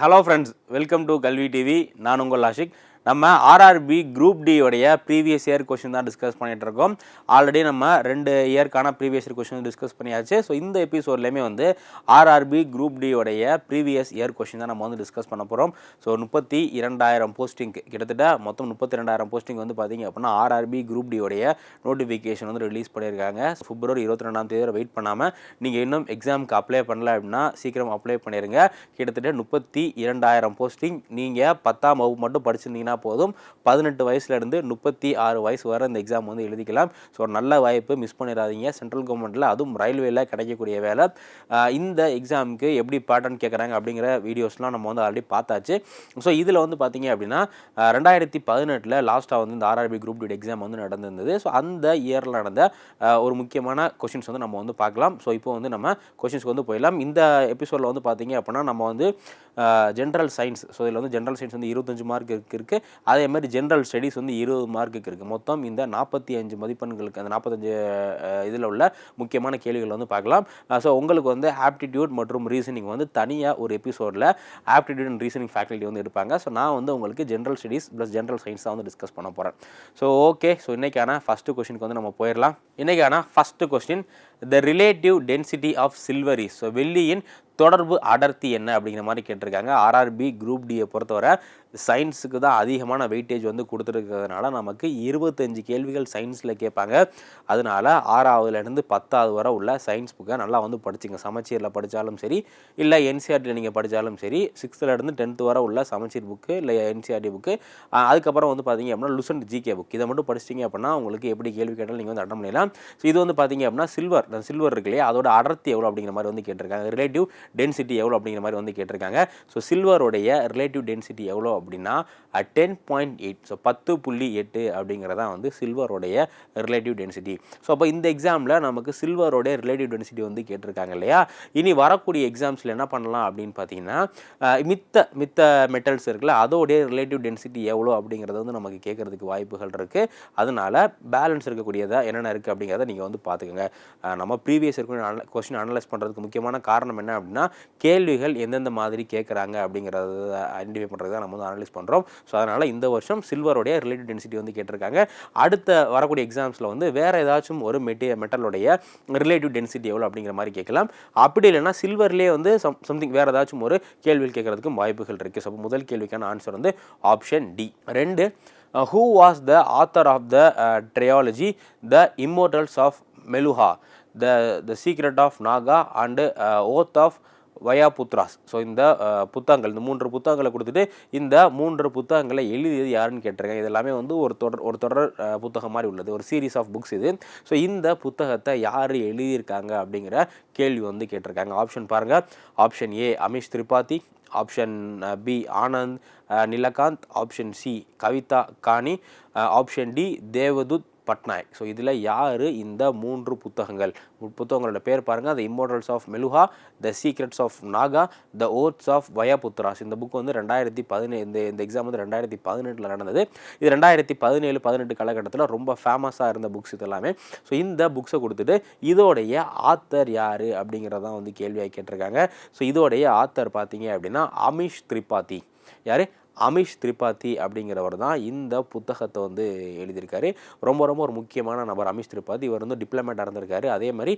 Hello friends welcome to Kalvi TV நான் உங்கள் ஆஷிக். நம்ம ஆர்ஆர்பி குரூப் டி உடைய ப்ரீவியஸ் இயர் கொஷின் தான் டிஸ்கஸ் பண்ணிகிட்டு இருக்கோம் ஆல்ரெடி நம்ம ரெண்டு இயர்க்கான ப்ரீவியஸ் இயர் கொஷின் டிஸ்கஸ் பண்ணியாச்சு. ஸோ இந்த எபிசோட்லேயுமே வந்து ஆர்ஆர்பி குரூப் டி உடைய ப்ரீவியஸ் இயர் கொஷின் தான் நம்ம வந்து டிஸ்கஸ் பண்ண போகிறோம் ஸோ முப்பத்தி இரண்டாயிரம் போஸ்டிங் கிட்டத்தட்ட மொத்தம் முப்பத்தி ரெண்டாயிரம் போஸ்டிங் வந்து பார்த்தீங்க அப்படின்னா ஆர்ஆர்பி குரூப் டி உடைய நோட்டிஃபிகேஷன் வந்து ரிலீஸ் பண்ணியிருக்காங்க பிப்ரவரி இருபத்தி ரெண்டாம் தேதி வரை வெயிட் பண்ணாமல் நீங்கள் இன்னும் எக்ஸாமுக்கு அப்ளை பண்ணல அப்படின்னா சீக்கிரம் அப்ளை பண்ணிடுங்க கிட்டத்தட்ட முப்பத்தி இரண்டாயிரம் போஸ்டிங் நீங்கள் பத்தாம் வகுப்பு மட்டும் படிச்சிருந்தீங்கன்னா போதும். பதினெட்டு வயசுலேருந்து முப்பத்தி ஆறு வயசு வரை இந்த எக்ஸாம் வந்து எழுதிக்கலாம். ஸோ நல்ல வாய்ப்பு மிஸ் பண்ணிடாதீங்க. சென்ட்ரல் கவர்மெண்ட்டில் அதுவும் ரயில்வேல கிடைக்கக்கூடிய வேலை. இந்த எக்ஸாமுக்கு எப்படி பேட்டர்ன் கேட்குறாங்க அப்படிங்கிற வீடியோஸ்லாம் நம்ம வந்து ஆல்ரெடி பார்த்தாச்சு. ஸோ இதில் வந்து பார்த்தீங்க அப்படின்னா ரெண்டாயிரத்தி பதினெட்டில் லாஸ்ட்டாக வந்து இந்த ஆர்ஆர்பி குரூப் டிட் எக்ஸாம் வந்து நடந்திருந்தது. ஸோ அந்த இயரில் நடந்த ஒரு முக்கியமான கொஷின்ஸ் வந்து நம்ம வந்து பார்க்கலாம். ஸோ இப்போ வந்து நம்ம கொஷின்ஸ்க்கு வந்து போயிடலாம். இந்த எபிசோடில் வந்து பார்த்தீங்க அப்படின்னா நம்ம வந்து ஜென்ரல் சயின்ஸ் ஸோ இதில் வந்து ஜென்ரல் சயின்ஸ் வந்து இருபத்தஞ்சு மார்க் இருக்குது அதே மாதிரி ஜென்ரல் ஸ்டடீஸ் வந்து இருபது மார்க்குக்கு இருக்குது மொத்தம் இந்த நாற்பத்தி அஞ்சு மதிப்பெண்களுக்கு அந்த நாற்பத்தஞ்சு இதில் உள்ள முக்கியமான கேள்விகள் வந்து பார்க்கலாம். ஸோ உங்களுக்கு வந்து ஆப்டிடியூட் மற்றும் ரீசனிங் வந்து தனியாக ஒரு எபிசோடில் ஆப்டிடியூட் அண்ட் ரீசனிங் ஃபேக்கல்ட்டி வந்து இருப்பாங்க ஸோ நான் வந்து உங்களுக்கு general studies plus general science தான் வந்து டிஸ்கஸ் பண்ண போகிறேன் ஸோ ஓகே ஸோ இன்றைக்கான ஃபஸ்ட்டு கொஸ்டினுக்கு வந்து நம்ம போயிடலாம். இன்றைக்கான first question the relative density of silver so வெள்ளியின் தொடர்பு அடர்த்தி என்ன அப்படிங்கிற மாதிரி கேட்டிருக்காங்க. ஆர்ஆர்பி குரூப் டியை பொறுத்தவரை சயின்ஸுக்கு தான் அதிகமான வெயிட்டேஜ் வந்து கொடுத்துருக்கிறதுனால நமக்கு இருபத்தஞ்சு கேள்விகள் சயின்ஸில் கேட்பாங்க. அதனால ஆறாவதுலேருந்து பத்தாவது வரை உள்ள சயின்ஸ் புக்கை நல்லா வந்து படிச்சுங்க. சமச்சீரில் படித்தாலும் சரி இல்லை என்சிஆர்டியில் நீங்கள் படித்தாலும் சரி சிக்ஸ்த்துலேருந்து டென்த்து வரை உள்ள சமச்சீர் புக்கு இல்லை என்சிஆர்டி புக்கு அதுக்கப்புறம் வந்து பார்த்தீங்க அப்படின்னா லுசன்ட் ஜிகே புக் இதை மட்டும் படிச்சிட்டிங்க அப்படின்னா உங்களுக்கு எப்படி கேள்வி கேட்டாலும் நீங்கள் வந்து அட்டன் பண்ணிடலாம். ஸோ இது வந்து பார்த்தீங்க அப்படின்னா சில்வர் அந்த சில்வர் இருக்கு இல்லையா? அதோட அடர்த்தி எவ்வளோ அப்படிங்கிற மாதிரி வந்து கேட்டிருக்காங்க. ரிலேட்டிவ் டென்சிட்டி எவ்வளோ அப்படிங்கிற மாதிரி வந்து கேட்டிருக்காங்க. ஸோ சில்வருடைய ரிலேட்டிவ் டென்சிட்டி எவ்வளோ அப்படின்னா டென் பாயிண்ட் எயிட் ஸோ பத்து புள்ளி எட்டு அப்படிங்கிறதா வந்து சில்வருடைய ரிலேட்டிவ் டென்சிட்டி ஸோ அப்போ இந்த எக்ஸாமில் நமக்கு சில்வரோடைய ரிலேட்டிவ் டென்சிட்டி வந்து கேட்டிருக்காங்க இல்லையா? இனி வரக்கூடிய எக்ஸாம்ஸில் என்ன பண்ணலாம் அப்படின்னு பார்த்தீங்கன்னா மித்த மித்த மெட்டல்ஸ் இருக்குல்ல அதோடைய ரிலேட்டிவ் டென்சிட்டி எவ்வளோ அப்படிங்கிறத வந்து நமக்கு கேட்கறதுக்கு வாய்ப்புகள் இருக்குது அதனால் பேலன்ஸ் இருக்கக்கூடியதாக என்னென்ன இருக்குது அப்படிங்கிறத நீங்கள் வந்து பார்த்துக்கோங்க. நம்ம ப்ரீவியஸ் இருக்க கொஸ்டின் அனலைஸ் பண்ணுறதுக்கு முக்கியமான காரணம் என்ன அப்படின்னா கேள்விகள் எந்தெந்த மாதிரி கேட்குறாங்க அப்படிங்கிறத ஐடென்டிஃபை பண்ணுறது தான் நம்ம வந்து அனலைஸ் பண்ணுறோம் ஸோ அதனால் இந்த வருஷம் சில்வருடைய ரிலேட்டிவ் டென்சிட்டி வந்து கேட்டிருக்காங்க. அடுத்த வரக்கூடிய எக்ஸாம்ஸில் வந்து வேறு ஏதாச்சும் ஒரு மெட்டி மெட்டலுடைய ரிலேட்டிவ் டென்சிட்டி எவ்வளோ அப்படிங்கிற மாதிரி கேட்கலாம். அப்படி இல்லைனா சில்வர்லேயே வந்து சம் சம்திங் வேறு ஏதாச்சும் ஒரு கேள்விகள் கேட்கறதுக்கும் வாய்ப்புகள் இருக்குது ஸோ முதல் கேள்விக்கான ஆன்சர் வந்து ஆப்ஷன் டி ரெண்டு who was the author of the trilogy the immortals of Meluha the the secret of Naga and oath of Vayuputras so இந்த uh, புத்தகங்கள் இந்த மூன்று புத்தகங்களை கொடுத்துட்டு இந்த மூன்று புத்தகங்களை எழுதியது யாருன்னு கேட்டிருக்காங்க இது எல்லாமே வந்து ஒரு தொடர் ஒரு தொடர் uh, புத்தகம் மாதிரி உள்ளது. ஒரு சீரீஸ் ஆஃப் புக்ஸ் இது. ஸோ இந்த புத்தகத்தை யார் எழுதியிருக்காங்க அப்படிங்கிற கேள்வி வந்து கேட்டிருக்காங்க. ஆப்ஷன் பாருங்கள் option A Amish Tripathi option B Anand Neelakantan option C Kavita Kane option D Devdutt Pattanaik. So இதில் யார் இந்த மூன்று புத்தகங்கள்? புத்தகங்களோட பேர் பாருங்கள் the immortals of Meluha the secrets of Naga the oaths of Vayuputras இந்த புக் வந்து ரெண்டாயிரத்தி பதினேழு இந்த இந்த எக்ஸாம் வந்து ரெண்டாயிரத்தி பதினெட்டில் நடந்தது. இது ரெண்டாயிரத்தி பதினேழு பதினெட்டு காலகட்டத்தில் ரொம்ப ஃபேமஸாக இருந்த புக்ஸ் இதெல்லாமே ஸோ இந்த புக்ஸை கொடுத்துட்டு இதோடைய ஆத்தர் யார் அப்படிங்கிறதான் வந்து கேள்வியாக கேட்டிருக்காங்க. ஸோ இதோடைய ஆத்தர் பார்த்தீங்க அப்படின்னா அமிஷ் திரிபாதி. யார்? அமிஷ் திரிபாதி அப்படிங்கிறவர் தான் இந்த புத்தகத்தை வந்து எழுதியிருக்காரு. ரொம்ப ரொம்ப ஒரு முக்கியமான நபர் அமிஷ் திரிபாதி. இவர் வந்து டிப்ளமேட்டாக இருந்திருக்காரு. அதே மாதிரி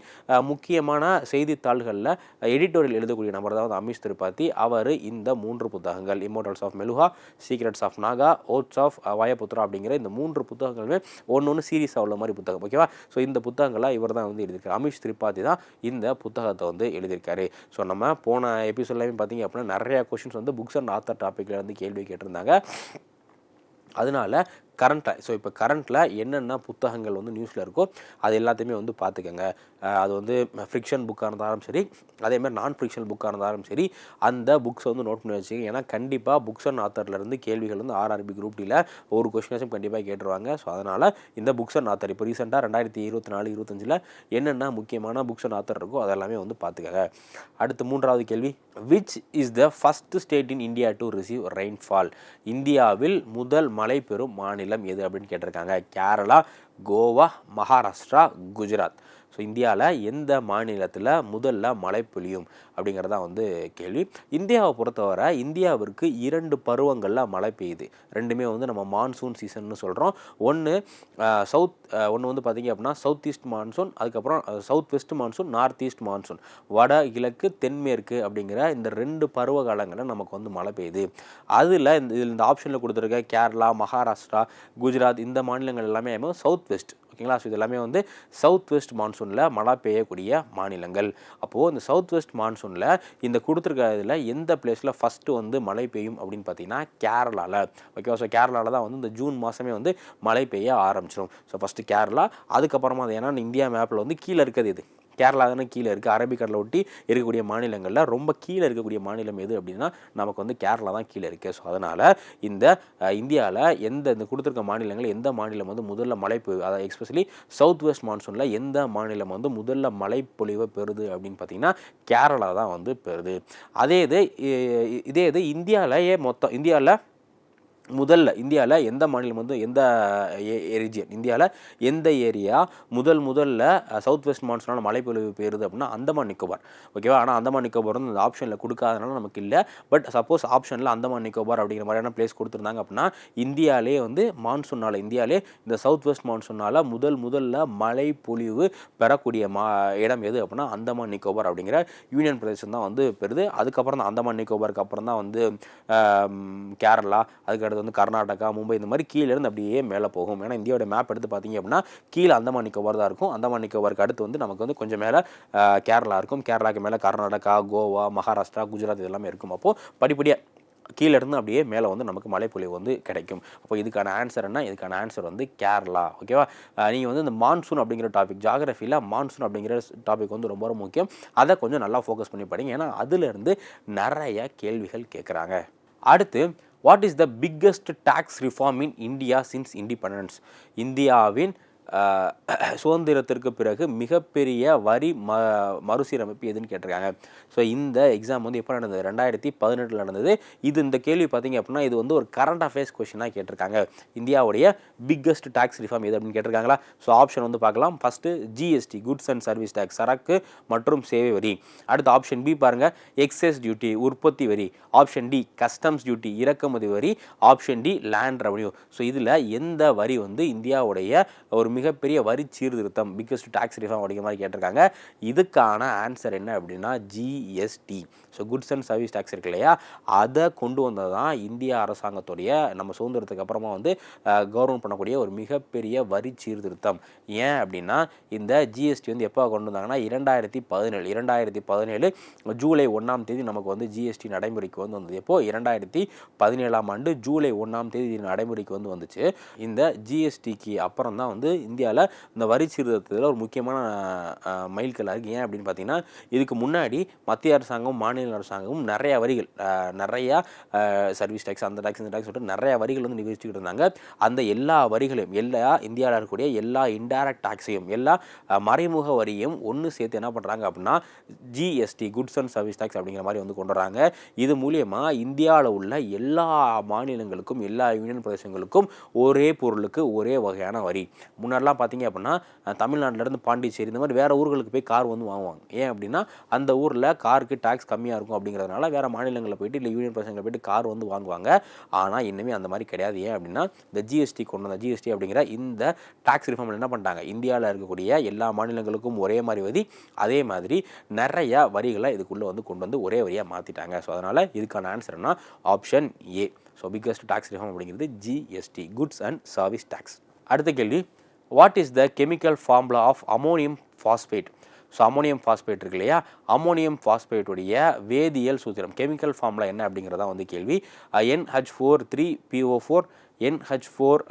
முக்கியமான செய்தித்தாள்களில் எடிட்டோரியல் எழுதக்கூடிய நபர் தான் வந்து அமிஷ் திரிபாதி. அவர் இந்த மூன்று புத்தகங்கள் immortals of Meluha secrets of Naga oaths of Vayuputra அப்படிங்கிற இந்த மூன்று புத்தகங்களுமே ஒன்று ஒன்று சீரியஸாக உள்ள மாதிரி புத்தகம் ஓகேவா ஸோ இந்த புத்தகங்களாக இவர் தான் வந்து எழுதியிருக்காரு. அமிஷ் திரிபாதி தான் இந்த புத்தகத்தை வந்து எழுதியிருக்காரு. ஸோ நம்ம போன எபிசோட்லையும் பார்த்தீங்க அப்படின்னா நிறைய கொஷின்ஸ் வந்து புக்ஸ் அண்ட் ஆத்தர் டாப்பிக்கில் வந்து கேள்வி கேட்டிருந்தாங்க. அதனால கரண்ட்டில் ஸோ இப்போ கரண்ட்டில் என்னென்ன புத்தகங்கள் வந்து நியூஸில் இருக்கோ அது எல்லாத்தையுமே வந்து பார்த்துக்கோங்க. அது வந்து ஃப்ரிக்ஷன் புக்காக இருந்தாலும் சரி அதேமாதிரி நான் ஃப்ரிக்ஷன் புக்காக இருந்தாலும் சரி அந்த புக்ஸை வந்து நோட் பண்ணி வச்சுக்கோங்க. ஏன்னா கண்டிப்பாக புக்ஸ் அண்ட் ஆத்தர்லேருந்து கேள்விகள் வந்து ஆர்ஆர்பி குரூப் டியில் ஒரு கொஷினாச்சும் கண்டிப்பாக கேட்டுருவாங்க. ஸோ அதனால் இந்த புக்ஸ் அண்ட் ஆத்தர் இப்போ ரீசெண்டாக ரெண்டாயிரத்தி இருபத்தி நாலு இருபத்தஞ்சில் என்னென்ன முக்கியமான புக்ஸ் அண்ட் ஆத்தர் இருக்கோ அதெல்லாமே வந்து பார்த்துக்கோங்க. அடுத்து மூன்றாவது கேள்வி. Which is the first state in India to receive rainfall இந்தியாவில் முதல் மழை பெறும் மாநிலம் எது அப்படின்னு கேட்டிருக்காங்க? கேரளா கோவா மகாராஷ்டிரா குஜராத். ஸோ இந்தியாவில் எந்த மாநிலத்தில் முதல்ல மழை பொழியும்? அப்படிங்கிறதா வந்து கேள்வி. இந்தியாவை பொறுத்தவரை இந்தியாவிற்கு இரண்டு பருவங்களில் மழை பெய்யுது. ரெண்டுமே வந்து நம்ம மான்சூன் சீசன்னு சொல்கிறோம் ஒன்று சவுத் ஒன்று வந்து பார்த்திங்க அப்படின்னா சவுத் ஈஸ்ட் மான்சூன் அதுக்கப்புறம் south west monsoon north east monsoon வட கிழக்கு தென்மேற்கு அப்படிங்கிற இந்த ரெண்டு பருவ காலங்களில் நமக்கு வந்து மழை பெய்யுது. அதில் இந்த இதில் இந்த ஆப்ஷனில் கொடுத்துருக்க கேரளா மகாராஷ்டிரா குஜராத் இந்த மாநிலங்கள் எல்லாமே சவுத் வெஸ்ட் ஓகேங்களா? ஸோ இது எல்லாமே வந்து சவுத் வெஸ்ட் மான்சூனில் மழை பெய்யக்கூடிய மாநிலங்கள். அப்போது இந்த சவுத் வெஸ்ட் மான்சூன் மான்சூனில் இந்த கொடுத்துருக்க இதில் எந்த பிளேஸில் ஃபஸ்ட்டு வந்து மழை பெய்யும் அப்படின்னு பார்த்தீங்கன்னா கேரளாவில் ஓகேவா ஸோ கேரளாவில் தான் வந்து இந்த ஜூன் மாதமே வந்து மழை பெய்ய ஆரம்பிச்சிடும் ஸோ ஃபஸ்ட்டு கேரளா அதுக்கப்புறமா அது ஏன்னா இந்தியா மேப்பில் வந்து கீழே இருக்கிறது இது கேரளா தானே கீழே இருக்குது அரபிக்கடலை ஒட்டி இருக்கக்கூடிய மாநிலங்களில் ரொம்ப கீழே இருக்கக்கூடிய மாநிலம் எது அப்படின்னா நமக்கு வந்து கேரளா தான் கீழே இருக்குது ஸோ அதனால் இந்த இந்தியாவில் எந்த இந்த கொடுத்துருக்க மாநிலங்கள் எந்த மாநிலம் வந்து முதல்ல மழை பெய்யுது அதாவது எக்ஸ்பெஷலி சவுத் வெஸ்ட் மான்சூனில் எந்த மாநிலம் வந்து முதல்ல மழை பொழிவை பெறுது அப்படின்னு பார்த்தீங்கன்னா கேரளா தான் வந்து பெறுது. அதே இது இதே இது இந்தியாவிலேயே மொத்தம் இந்தியாவில் முதல்ல இந்தியாவில் எந்த மாநிலம் வந்து எந்த ரீஜியன் இந்தியாவில் எந்த ஏரியா முதல் முதல்ல சவுத் வெஸ்ட் மான்சூனால் மலைப்பொழிவு பெறுது அப்படின்னா அந்தமான் நிக்கோபார். ஓகேவா ஆனால் அந்தமான் நிக்கோபார் வந்து அந்த ஆப்ஷனில் கொடுக்காதனால நமக்கு இல்லை. பட் சப்போஸ் ஆப்ஷனில் அந்தமான் நிக்கோபார் அப்படிங்கிற மாதிரியான பிளேஸ் கொடுத்துருந்தாங்க அப்படின்னா இந்தியாவிலே வந்து மான்சூனால் இந்தியாவிலே இந்த சவுத் வெஸ்ட் மான்சூனால் முதல் முதல்ல மழை பொழிவு பெறக்கூடிய மா இடம் எது அப்படின்னா அந்தமான் நிக்கோபார் அப்படிங்கிற யூனியன் பிரதேசம் தான் வந்து பெறுது. அதுக்கப்புறம் தான் அந்தமான் நிக்கோபாருக்கு அப்புறம் தான் வந்து கேரளா அதுக்கு அடுத்து வந்து கர்நாடகா மும்பை இந்த மாதிரி கீழேருந்து அப்படியே மேலே போகும். ஏன்னா இந்தியாவோட மேப் எடுத்து பார்த்தீங்க அப்படின்னா கீழே அந்தமான் நிக்கோபார் தான் இருக்கும். அந்தமான் நிக்கோபாருக்கு அடுத்து வந்து நமக்கு வந்து கொஞ்சம் மேலே கேரளா இருக்கும். கேரளாக்கு மேலே கர்நாடகா கோவா மகாராஷ்டிரா குஜராத் இதெல்லாமே இருக்கும். அப்போது படிப்படியாக கீழே இருந்து அப்படியே மேலே வந்து நமக்கு மழைப்பொழிவு வந்து கிடைக்கும். அப்போ இதுக்கான ஆன்சர் என்ன? இதுக்கான ஆன்சர் வந்து கேரளா. ஓகேவா நீங்கள் வந்து இந்த மான்சூன் அப்படிங்கிற டாபிக் ஜாகிரஃபியில் மான்சூன் அப்படிங்கிற டாபிக் வந்து ரொம்ப ரொம்ப முக்கியம். அதை கொஞ்சம் நல்லா ஃபோக்கஸ் பண்ணி படிங்க. ஏன்னா அதுலேருந்து நிறைய கேள்விகள் கேட்குறாங்க. அடுத்து what is the biggest tax reform in India since independence இந்தியாவின் சுதந்திரத்திற்கு பிறகு மிகப்பெரிய வரி ம மறுசீரமைப்பு எதுன்னு கேட்டிருக்காங்க. ஸோ இந்த எக்ஸாம் வந்து எப்போ நடந்தது? ரெண்டாயிரத்தி பதினெட்டில் நடந்தது. இது இந்த கேள்வி பார்த்தீங்க அப்படின்னா இது வந்து ஒரு கரண்ட் அஃபேர்ஸ் கொஷினாக கேட்டிருக்காங்க. இந்தியாவுடைய பிக்கஸ்ட் டேக்ஸ் ரிஃபார்ம் எது அப்படின்னு கேட்டிருக்காங்களா? ஸோ ஆப்ஷன் வந்து பார்க்கலாம். First GST goods and service tax சரக்கு மற்றும் சேவை வரி. அடுத்த ஆப்ஷன் பி பாருங்கள் எக்ஸஸ் டியூட்டி உற்பத்தி வரி. ஆப்ஷன் டி கஸ்டம்ஸ் டியூட்டி இறக்குமதி வரி. Option D land revenue so இதில் எந்த வரி வந்து இந்தியாவுடைய ஒரு மிகப்பெரிய வரி சீர்திருத்தம் பிக்கஸ்ட் டேக்ஸ் ரிஃபார்ம் அப்படிங்கிற மாதிரி கேட்டிருக்காங்க. இதுக்கான ஆன்சர் என்ன அப்படின்னா GST so goods and service tax இருக்கு இல்லையா? அதை கொண்டு வந்தது தான் இந்திய அரசாங்கத்துடைய நம்ம சுதந்திரத்துக்கு அப்புறமா வந்து கவர்மெண்ட் பண்ணக்கூடிய ஒரு மிகப்பெரிய வரி சீர்திருத்தம். ஏன் அப்படின்னா இந்த ஜிஎஸ்டி வந்து எப்போ கொண்டு வந்தாங்கன்னா இரண்டாயிரத்தி பதினேழு இரண்டாயிரத்தி பதினேழு ஜூலை ஒன்றாம் தேதி நமக்கு வந்து ஜிஎஸ்டி நடைமுறைக்கு வந்து வந்தது. எப்போ? இரண்டாயிரத்தி பதினேழாம் ஆண்டு ஜூலை ஒன்றாம் தேதி நடைமுறைக்கு வந்து வந்துச்சு. இந்த ஜிஎஸ்டிக்கு அப்புறம் தான் வந்து இந்தியாவில் இந்த வரி சீர்திருத்தத்தில் ஒரு முக்கியமான மைல்கல்லாக இருக்குது ஏன் அப்படின்னு பார்த்தீங்கன்னா இதுக்கு முன்னாடி மத்திய அரசாங்கம் மாநில அரசாங்கமும் நிறையா வரிகள் நிறையா சர்வீஸ் டேக்ஸ் அந்த டேக்ஸ் இந்த டேக்ஸ் சொல்லிட்டு நிறையா வரிகள் வந்து நிகழ்ச்சிக்கிட்டு இருந்தாங்க. அந்த எல்லா வரிகளையும் எல்லா இந்தியாவில் இருக்கக்கூடிய எல்லா இன்டைரக்ட் டேக்ஸையும் எல்லா மறைமுக வரியும் ஒன்று சேர்த்து என்ன பண்ணுறாங்க அப்படின்னா GST goods and service tax அப்படிங்கிற மாதிரி வந்து கொண்டு வராங்க. இது மூலியமாக இந்தியாவில் உள்ள எல்லா மாநிலங்களுக்கும் எல்லா யூனியன் பிரதேசங்களுக்கும் ஒரே பொருளுக்கு ஒரே வகையான வரி. முன்னாடிலாம் பார்த்தீங்க அப்படின்னா தமிழ்நாட்டிலேருந்து பாண்டிச்சேரி இந்த மாதிரி வேறு ஊர்களுக்கு போய் கார் வந்து வாங்குவாங்க. ஏன் அப்படின்னா அந்த ஊரில் காருக்கு டேக்ஸ் கம்மியாக இருக்கும் அப்படிங்கிறதுனால வேறு மாநிலங்களில் போயிட்டு இல்லை யூனியன் பிரதேசங்களில் போயிட்டு கார் வந்து வாங்குவாங்க. ஆனால் இன்னுமே அந்த மாதிரி கிடையாது. ஏன் அப்படின்னா இந்த ஜிஎஸ்டி கொண்டு வந்த ஜிஎஸ்டி அப்படிங்கிற இந்த டேக்ஸ் ரிஃபார்மில் என்ன பண்ணிட்டாங்க? இந்தியாவில் இருக்கக்கூடிய எல்லா மாநிலங்களுக்கும் ஒரே மாதிரி வரி அதே மாதிரி நிறைய வரிகளை இதுக்குள்ளே வந்து கொண்டு வந்து ஒரே வரியாக மாற்றிட்டாங்க ஸோ அதனால் இதுக்கான ஆன்சர்னா option A so biggest tax reform அப்படிங்கிறது GST goods and service tax அடுத்த கேள்வி. What is the chemical formula of ammonium phosphate so ammonium phosphate இருக்கு இல்லையா? அமோனியம் ஃபாஸ்பேட்டுடைய வேதியியல் சூத்திரம் கெமிக்கல் ஃபார்முலா என்ன அப்படிங்கிறதா வந்து கேள்வி. NH four three PO four NH four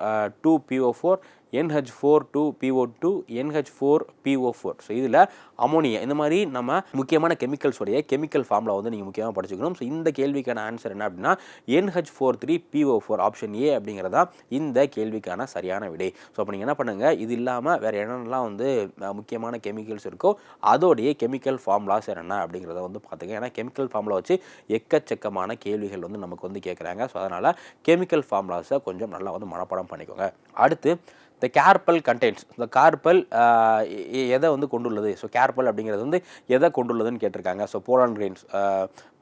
two PO four NH four two PO two NH four PO four so இதில் ammonia இந்த மாதிரி நம்ம முக்கியமான கெமிக்கல்ஸோடைய கெமிக்கல் ஃபார்மில் வந்து நீங்கள் முக்கியமாக படிச்சுக்கணும். ஸோ இந்த கேள்விக்கான ஆன்சர் என்ன அப்படின்னா NH four three PO four option A அப்படிங்கிறதா இந்த கேள்விக்கான சரியான விடை. ஸோ அப்போ நீங்கள் என்ன பண்ணுங்கள் இது இல்லாமல் வேறு என்னென்னலாம் வந்து முக்கியமான கெமிக்கல்ஸ் இருக்கோ அதோடைய கெமிக்கல் ஃபார்முலாஸ் என்ன அப்படிங்கிறத வந்து பார்த்துங்க ஏன்னா கெமிக்கல் ஃபார்முலா வச்சு எக்கச்சக்கமான கேள்விகள் வந்து நமக்கு வந்து கேட்குறாங்க ஸோ அதனால் கெமிக்கல் ஃபார்முலாஸை கொஞ்சம் நல்லா வந்து மனப்பாடம் பண்ணிக்கோங்க. அடுத்து த கேர்பல் கண்டெயின்ஸ் இந்த கார்பல் எதை வந்து கொண்டுள்ளது? ஸோ கேர்பல் அப்படிங்கிறது வந்து எதை கொண்டுள்ளதுன்னு கேட்டிருக்காங்க. ஸோ போலான் கிரெயின்ஸ்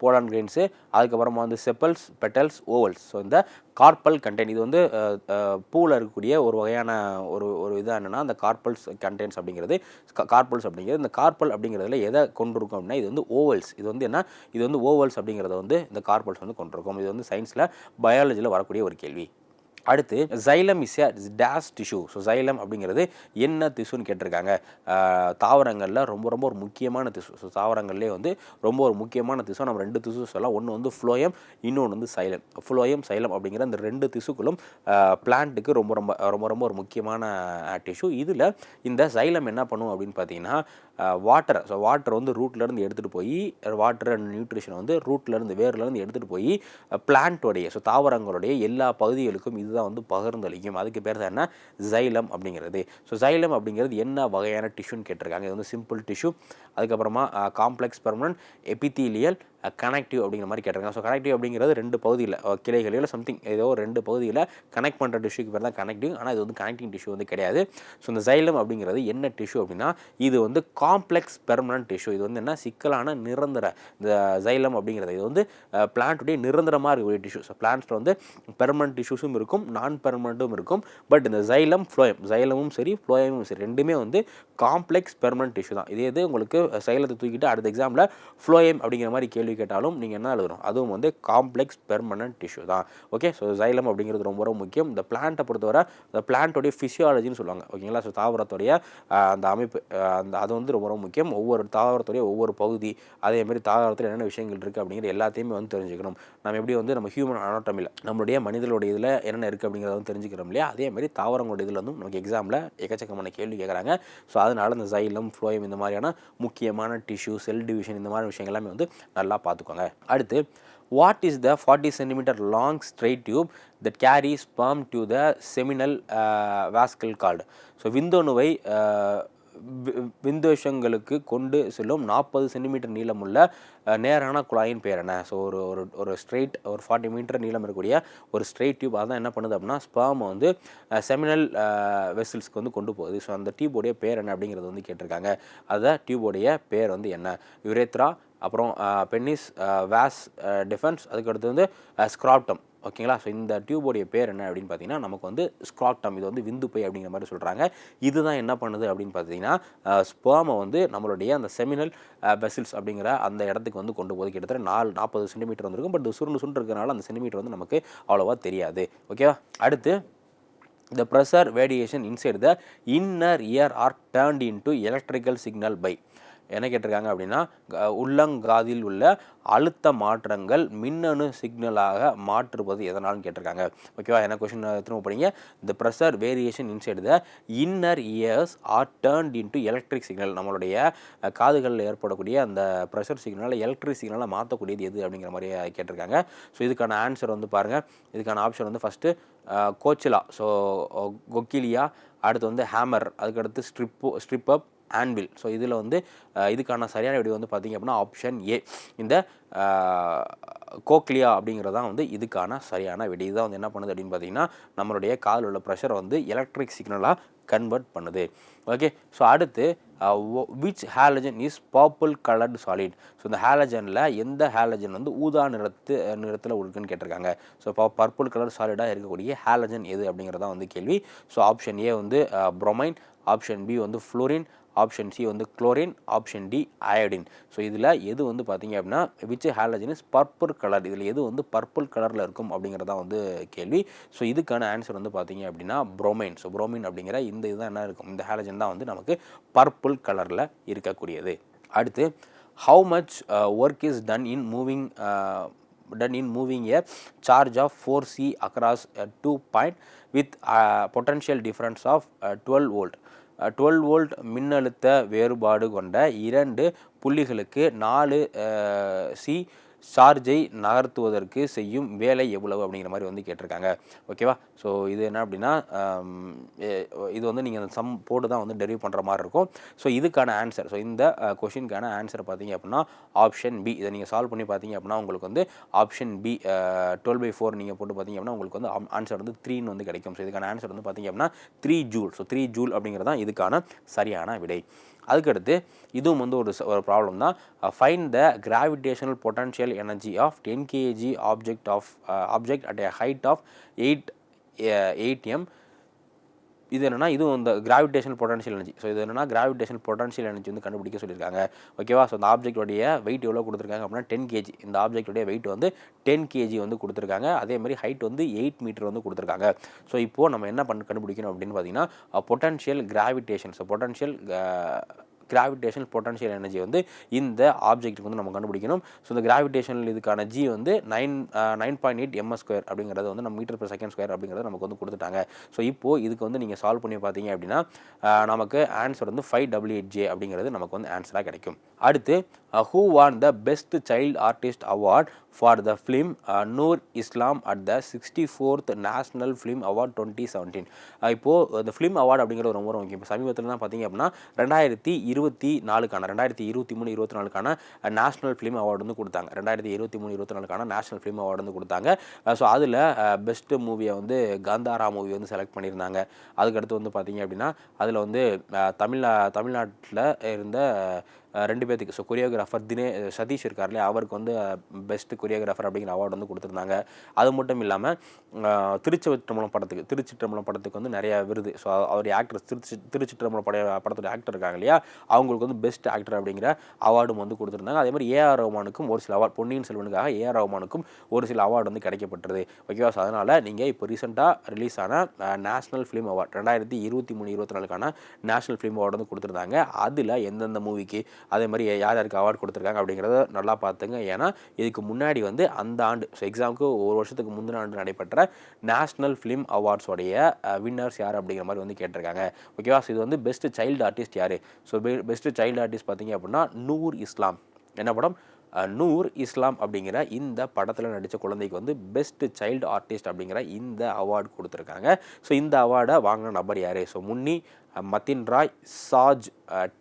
போலான் கிரெயின்ஸு அதுக்கப்புறமா வந்து செப்பல்ஸ் பெட்டல்ஸ் ஓவல்ஸ் ஸோ இந்த கார்பல் கண்டெய்ன் இது வந்து uh, uh, பூவில் இருக்கக்கூடிய ஒரு வகையான ஒரு ஒரு இது என்னென்னா அந்த கார்பல்ஸ் கண்டெயின்ஸ் அப்படிங்கிறது கார்பல்ஸ் அப்படிங்கிறது இந்த கார்பல் அப்படிங்கிறதுல எதை கொண்டிருக்கும் அப்படின்னா இது வந்து ஓவல்ஸ் இது வந்து என்ன? இது வந்து ஓவல்ஸ் அப்படிங்கிறத வந்து இந்த கார்பல்ஸ் வந்து கொண்டிருக்கும். இது வந்து சயின்ஸில் பயாலஜியில் வரக்கூடிய ஒரு கேள்வி. அடுத்து xylem is a dash tissue so xylem அப்படிங்கிறது என்ன திசுன்னு கேட்டிருக்காங்க. தாவரங்களில் ரொம்ப ரொம்ப ஒரு முக்கியமான திசு. ஸோ தாவரங்கள்லேயே வந்து ரொம்ப ஒரு முக்கியமான திசு. நம்ம ரெண்டு திசு சொல்லலாம். ஒன்று வந்து ஃப்ளோயம் இன்னொன்று வந்து சைலம் ஃப்ளோயம் சைலம் அப்படிங்கிற அந்த ரெண்டு திசுக்களும் பிளான்ட்டுக்கு ரொம்ப ரொம்ப ரொம்ப ரொம்ப ஒரு முக்கியமான டிஷ்யூ இதில் இந்த சைலம் என்ன பண்ணும் அப்படின்னு பார்த்தீங்கன்னா வாட்டரை ஸோ வாட்டர் வந்து ரூட்லேருந்து எடுத்துகிட்டு போய் வாட்டர் அண்ட் நியூட்ரிஷன் வந்து ரூட்லேருந்து வேர்லேருந்து எடுத்துகிட்டு போய் பிளான்ட்டோடைய ஸோ தாவரங்களுடைய எல்லா பகுதிகளுக்கும் இதுதான் வந்து பகிர்ந்தளிக்கும். அதுக்கு பேர் தான் என்ன? ஜைலம் அப்படிங்கிறது. ஸோ ஜைலம் அப்படிங்கிறது என்ன வகையான டிஷ்யூன்னு கேட்டிருக்காங்க. இது வந்து சிம்பிள் டிஷ்யூ அதுக்கப்புறமா காம்ப்ளெக்ஸ் பெர்மனன்ட் எபித்தீலியல் கனெக்டிவ் அப்படிங்கிற மாதிரி கேட்டிருக்காங்க. ஸோ கனெக்டிவ் அப்படிங்கிறது ரெண்டு பகுதியில் கிளைகளில் சம்திங் ஏதோ ரெண்டு பகுதியில் கனெக்ட் பண்ணுற டிஷ்யூக்கு பேர் தான் கனெக்டிவ் ஆனால் இது வந்து கனெக்டிங் டிஷ்யூ வந்து கிடையாது. ஸோ இந்த ஜைலம் அப்படிங்கிறது என்ன டிஷ்யூ அப்படின்னா இது வந்து காம்ப்ளெக்ஸ் பெர்மனன்ட் டிஷ்யூ இது வந்து என்ன? சிக்கலான நிரந்தர இந்த ஜைலம் அப்படிங்கிறது. இது வந்து பிளான்ட்டுடைய நிரந்தரமாக இருக்கக்கூடிய டிஷ்யூ ஸோ பிளான்ட்டில் வந்து பெர்மனன்ட் டிஷ்யூஸும் இருக்கும் நான் பெர்மனண்ட்டும் இருக்கும். பட் இந்த ஜைலம் ஃப்ளோயம் ஜைலமும் சரி ஃப்ளோயமும் சரி ரெண்டுமே வந்து காம்ப்ளெக்ஸ் பெர்மனன்ட் டிஷ்யூ தான். இதே இது உங்களுக்கு சைலத்தை தூக்கிட்டு அடுத்த எக்ஸாமில் ஃப்ளோயம் அப்படிங்கிற மாதிரி கேள்வி கேட்டாலும் நீங்கள் என்ன எழுதணும்? அதுவும் வந்து காம்ப்ளெக்ஸ் பெர்மனன்ட் டிஷ்யூ தான். ஓகே ஸோ ஜைலம் அப்படிங்கிறது ரொம்ப ரொம்ப முக்கியம். இந்த பிளான்ட்டை பொறுத்தவரை இந்த பிளான்ட்டோடைய ஃபிசியாலஜின்னு சொல்லுவாங்க. ஓகேங்களா ஸோ தாவரத்துடைய அந்த அமைப்பு அந்த அது வந்து ரொம்ப ரொம்ப முக்கியம். ஒவ்வொரு தாவரத்துடைய ஒவ்வொரு பகுதி அதேமாதிரி தாவரத்தில் என்னென்ன விஷயங்கள் இருக்குது அப்படிங்கிற எல்லாத்தையுமே வந்து தெரிஞ்சுக்கணும். நம்ம எப்படி வந்து நம்ம ஹியூமன் அனாட்டமியில் நம்மளுடைய மனிதனுடைய இதில் என்னென்ன இருக்குது அப்படிங்கிறத வந்து தெரிஞ்சுக்கிறோம் இல்லையா? அதேமாதிரி தாவரங்களோட இதில் வந்து நமக்கு எக்ஸாமில் எக்கச்சக்கமான கேள்வி கேட்குறாங்க ஸோ அதனால் இந்த ஜைலம் ஃப்ளோயம் இந்த மாதிரியான முக்கியமான டிஷ்யூ செல் டிவிஷன் இந்த மாதிரி விஷயங்கள் எல்லாமே வந்து நல்லா பார்த்துக்கோங்க. அடுத்து what is the forty centimetre long straight tube that carry sperm to the seminal vesicle called so விந்தோணுவை விந்தோஷங்களுக்கு கொண்டு செல்லும் நாற்பது சென்டிமீட்டர் நீளமுள்ள uh, நேரான குழாயின் பேர் என்ன? ஸோ ஒரு ஒரு ஒரு ஸ்ட்ரெயிட் ஒரு ஃபார்ட்டி மீட்டர் நீளம் இருக்கக்கூடிய ஒரு ஸ்ட்ரெயிட் டியூப் அதான் என்ன பண்ணுது அப்படின்னா ஸ்பாம் வந்து uh, செமினல் வெசல்ஸ்க்கு uh, வந்து கொண்டு போகுது. ஸோ அந்த டியூபோடைய பேர் என்ன அப்படிங்கிறது வந்து கேட்டிருக்காங்க. அதை டியூபோடைய பேர் வந்து என்ன? யுரேத்ரா அப்புறம் பென்னிஸ் வேஸ் டிஃபென்ஸ் அதுக்கடுத்து வந்து ஸ்க்ராப்டம் ஓகேங்களா? ஸோ இந்த டியூபோடைய பேர் என்ன அப்படின்னு பார்த்தீங்கன்னா நமக்கு வந்து ஸ்க்ராக்டம் இது வந்து விந்து பை அப்படிங்கிற மாதிரி சொல்கிறாங்க இதுதான் என்ன பண்ணுது அப்படின்னு பார்த்தீங்கன்னா ஸ்பேமை வந்து நம்மளுடைய அந்த செமினல் வெசில்ஸ் அப்படிங்கிற அந்த இடத்துக்கு வந்து கொண்டு போது கிட்டத்தட்ட நாலு நாற்பது சென்டிமீட்டர் வந்துருக்கும். பட் சுருண்டு சுருண்டு இருக்கிறனால அந்த சென்டிமீட்டர் வந்து நமக்கு அவ்வளோவா தெரியாது. ஓகேவா? அடுத்து the pressure variation inside the inner ear are turned in to electrical signal by என்ன கேட்டிருக்காங்க அப்படின்னா உள்ளங்காதில் உள்ள அழுத்த மாற்றங்கள் மின்னணு சிக்னலாக மாற்றுவது எதனாலும் கேட்டிருக்காங்க. ஓகேவா என்ன கொஷின் திரும்ப படிங்க the pressure variation inside the inner ears are turned into electric signal நம்மளுடைய காதுகளில் ஏற்படக்கூடிய அந்த ப்ரெஷர் சிக்னலை எலக்ட்ரிக் சிக்னலை மாற்றக்கூடியது எது அப்படிங்கிற மாதிரி கேட்டிருக்காங்க. ஸோ இதுக்கான ஆன்சர் வந்து பாருங்கள் இதுக்கான ஆப்ஷன் வந்து ஃபஸ்ட்டு கோச்சிலா. ஸோ கொக்கிலியா அடுத்து வந்து ஹேமர் அதுக்கடுத்து stirrup stirrup anvil so இதில் வந்து இதுக்கான சரியான விடை வந்து பார்த்திங்க அப்படின்னா ஆப்ஷன் ஏ இந்த கோக்லியா அப்படிங்கிறது தான் வந்து இதுக்கான சரியான விடை. இதுதான் வந்து என்ன பண்ணுது அப்படின்னு பார்த்தீங்கன்னா நம்மளுடைய காதில் உள்ள ப்ரெஷரை வந்து எலக்ட்ரிக் சிக்னலாக கன்வெர்ட் பண்ணுது. ஓகே ஸோ அடுத்து which halogen is purple coloured solid so இந்த ஹேலஜனில் எந்த ஹேலஜன் வந்து ஊதா நிறத்து நிறத்தில் இருக்குன்னு கேட்டிருக்காங்க. ஸோ இப்போ பர்பிள் கலர் சாலிடாக இருக்கக்கூடிய ஹேலஜன் எது அப்படிங்கிறதான் வந்து கேள்வி. ஸோ ஆப்ஷன் ஏ வந்து ப்ரொமைன் ஆப்ஷன் பி வந்து ஃப்ளோரின் ஆப்ஷன் சி வந்து chlorine option D iodine so இதில் எது வந்து பார்த்தீங்க அப்படின்னா which halogen is purple colour இதில் எது வந்து பர்பிள் கலரில் இருக்கும் அப்படிங்கிறதா வந்து கேள்வி. ஸோ இதுக்கான ஆன்சர் வந்து பார்த்தீங்க அப்படின்னா ப்ரோமைன் ஸோ ப்ரோமின் அப்படிங்கிற இந்த இதுதான் என்ன இருக்கும்? இந்த ஹேலஜன் தான் வந்து நமக்கு பர்பிள் கலரில் இருக்கக்கூடியது. அடுத்து how much work is done in moving done in moving a charge of four C across two point with potential difference of twelve volt twelve volt மின்னழுத்த வேறுபாடு கொண்ட இரண்டு புள்ளிகளுக்கு நாலு சி சார்ஜை நகர்த்துவதற்கு செய்யும் வேலை எவ்வளவு அப்படிங்கிற மாதிரி வந்து கேட்டிருக்காங்க. ஓகேவா? ஸோ இது என்ன அப்படின்னா இது வந்து நீங்கள் அந்த சம் போட்டு தான் வந்து டெரிவ் பண்ணுற மாதிரி இருக்கும். ஸோ இதுக்கான ஆன்சர் ஸோ இந்த கொஷினுக்கான ஆன்சர் பார்த்தீங்க அப்படின்னா ஆப்ஷன் பி இதை நீங்கள் சால்வ் பண்ணி பார்த்தீங்க அப்படின்னா உங்களுக்கு வந்து option B twelve by four நீங்கள் போட்டு பார்த்தீங்க அப்படின்னா உங்களுக்கு வந்து ஆன்சர் வந்து த்ரீன்னு வந்து கிடைக்கும். ஸோ இதுக்கான ஆன்சர் வந்து பார்த்தீங்க அப்படின்னா three joule so three joule அப்படிங்கிறது தான் இதுக்கான சரியான விடை. அதுக்கடுத்து இதுவும் வந்து ஒரு ஒரு ப்ராப்ளம் தான். Find the gravitational potential energy of ten kg object of object at a height of eight eight m இது என்னன்னா இதுவும் இந்த கிராவிடேஷனல் பொட்டன்ஷியல் எனர்ஜி ஸோ இது என்னன்னா கிராவிடேஷன் பொட்டன்ஷியல் எனர்ஜி வந்து கண்டுபிடிக்க சொல்லியிருக்காங்க. ஓகேவா ஸோ இந்த ஆப்ஜெக்டோடைய வெயிட் எவ்வளோ கொடுத்துருக்காங்க அப்படின்னா டென் கேஜி இந்த ஆப்ஜெக்டோடைய வெயிட் வந்து டென் கேஜி வந்து கொடுத்துருக்காங்க. அதே மாதிரி ஹைட் வந்து எயிட் மீட்டர் வந்து கொடுத்துருக்காங்க. ஸோ இப்போது நம்ம என்ன பண்ண கண்டுபிடிக்கணும் அப்படின்னு பார்த்தீங்கன்னா potential gravitation so potential gravitational potential energy வந்து இந்த ஆப்ஜெக்ட்டுக்கு வந்து நம்ம கண்டுபிடிக்கணும். ஸோ இந்த கிராவிடேஷனல் இதுக்கான ஜி வந்து nine nine point eight m s square அப்படிங்கிறது வந்து நம்ம மீட்டர் பர் செகண்ட் ஸ்கொயர் அப்படிங்கிறது நமக்கு வந்து கொடுத்துட்டாங்க. ஸோ இப்போது இதுக்கு வந்து நீங்கள் சால்வ் பண்ணி பார்த்தீங்க அப்படின்னா நமக்கு ஆன்சர் வந்து ஃபைவ் டபுள்யூ எயிட் ஜே அப்படிங்கிறது நமக்கு வந்து ஆன்சராக கிடைக்கும். அடுத்து who won the best child artist award for the film Noor Islam at the sixty fourth national film award twenty seventeen இப்போது இந்த ஃபிலிம் அவார்டு அப்படிங்கிறது ரொம்ப ரொம்ப முக்கியம். இப்போ சமீபத்தில் தான் பார்த்தீங்க அப்படின்னா ரெண்டாயிரத்தி இருபத்தி நாலுக்கான ரெண்டாயிரத்தி இருபத்தி மூணு இருபத்தி நாலுக்கான நேஷனல் ஃபிலிம் அவார்டு வந்து கொடுத்தாங்க. ரெண்டாயிரத்தி இருபத்தி மூணு இருபத்தி நாலுக்கான நேஷனல் ஃபிலிம் அவார்டு வந்து கொடுத்தாங்க. ஸோ அதில் பெஸ்ட் மூவியை வந்து காந்தாரா மூவி வந்து செலக்ட் பண்ணியிருந்தாங்க. அதுக்கடுத்து வந்து பார்த்தீங்க அப்படின்னா அதில் வந்து uh, தமிழ்நா தமிழ்நாட்டில் இருந்த ரெண்டு பேர்த்துக்கு ஸோ கொரியோகிராஃபர் தினே சதீஷ் இருக்கார்லே அவருக்கு வந்து பெஸ்ட் கொரியோகிராஃபர் அப்படிங்கிற அவார்டு வந்து கொடுத்துருந்தாங்க. அது மட்டும் இல்லாமல் திருச்சிற்றம்பலம் படத்துக்கு திருச்சிற்றம்பலம் படத்துக்கு வந்து நிறைய விருது. ஸோ அவர் ஆக்டர் திருச்சி திருச்சிற்றம்பலம் பட படத்தோட ஆக்டர் இருக்காங்க இல்லையா? அவங்களுக்கு வந்து பெஸ்ட் ஆக்டர் அப்படிங்கிற அவார்டும் வந்து கொடுத்துருந்தாங்க. அதே மாதிரி ஏஆர் ரஹ்மானுக்கும் ஒரு சில அவார்டு பொன்னியின் செல்வனுக்காக ஏஆர் ரஹ்மானுக்கும் ஒரு சில அவார்டு வந்து கிடைக்கப்பட்டது. ஓகேவா ஸோ அதனால் நீங்கள் இப்போ ரீசெண்டாக ரிலீஸ் ஆன நேஷனல் ஃபிலிம் அவார்டு ரெண்டாயிரத்தி இருபத்தி மூணு இருபத்தி நாலுக்கான நேஷனல் ஃபிலிம் அவார்டு வந்து கொடுத்துருந்தாங்க. அதில் எந்தெந்த மூவிக்கு அதே மாதிரி யார் யாருக்கு அவார்டு கொடுத்துருக்காங்க அப்படிங்கிறத நல்லா பார்த்துங்க. ஏன்னா இதுக்கு முன்னாடி வந்து அந்த ஆண்டு ஸோ எக்ஸாமுக்கு ஒரு வருஷத்துக்கு முந்தின ஆண்டு நடைபெற்ற நேஷ்னல் ஃபிலிம் அவார்ட்ஸோடைய வின்னர்ஸ் யார் அப்படிங்கிற மாதிரி வந்து கேட்டிருக்காங்க. ஓகேவா ஸோ இது வந்து பெஸ்ட் சைல்டு ஆர்டிஸ்ட் யார்? ஸோ பெஸ்ட் சைல்டு ஆர்டிஸ்ட் பார்த்தீங்க அப்படின்னா நூர் இஸ்லாம். என்ன படம்? நூர் இஸ்லாம் அப்படிங்கிற இந்த படத்தில் நடித்த குழந்தைக்கு வந்து பெஸ்ட் சைல்டு ஆர்டிஸ்ட் அப்படிங்கிற இந்த அவார்டு கொடுத்துருக்காங்க. ஸோ இந்த அவார்டை வாங்கின நபர் யார்? ஸோ முன்னி மத்தின் ராய் சாஜ்